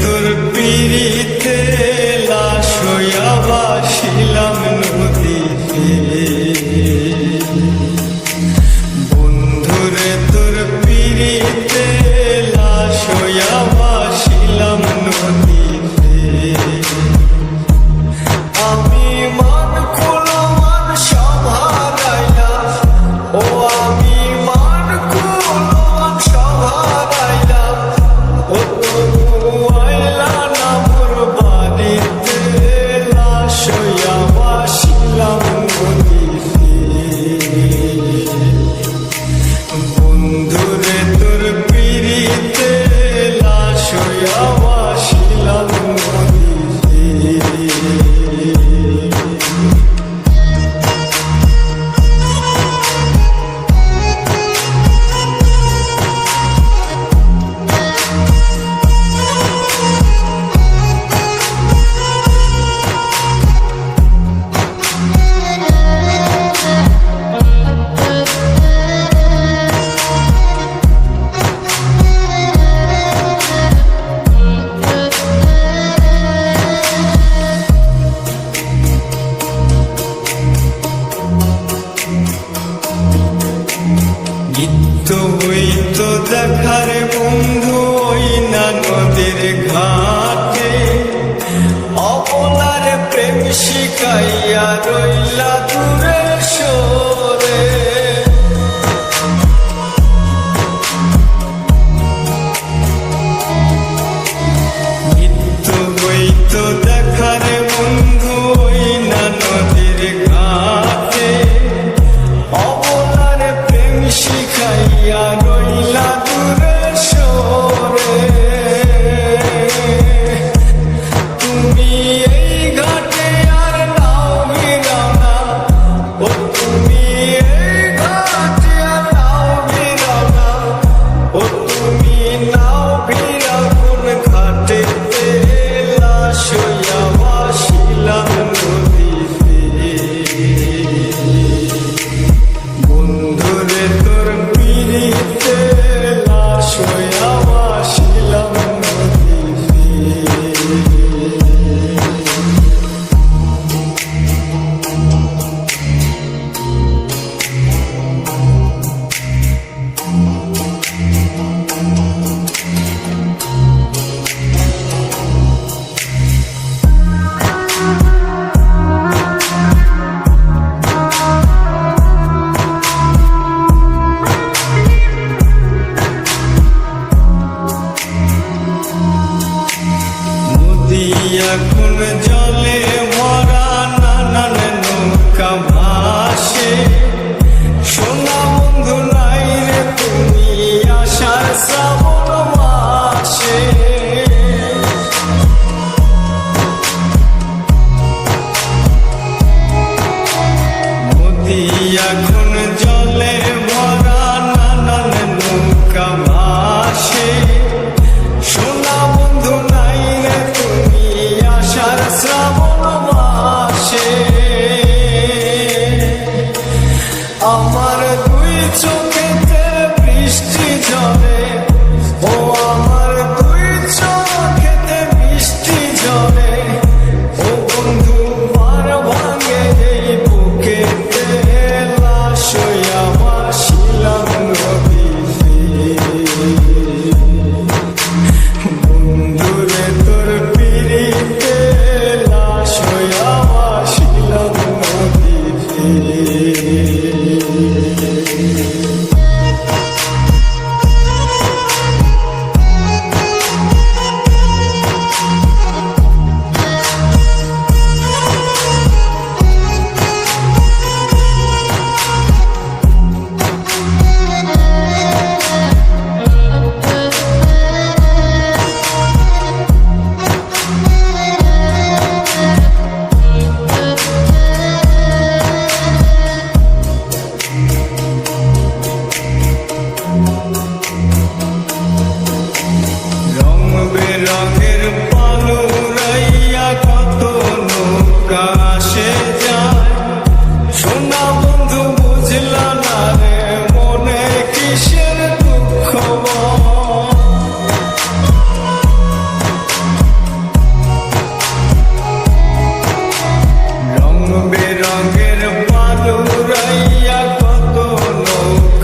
তোর পিড়িত দেখার বন্ধু ওই না নদীর ঘাটে। অপনার প্রেম শিখাইয়া রইলা দূরে শোক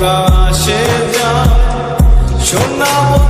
নৌকা যা যায়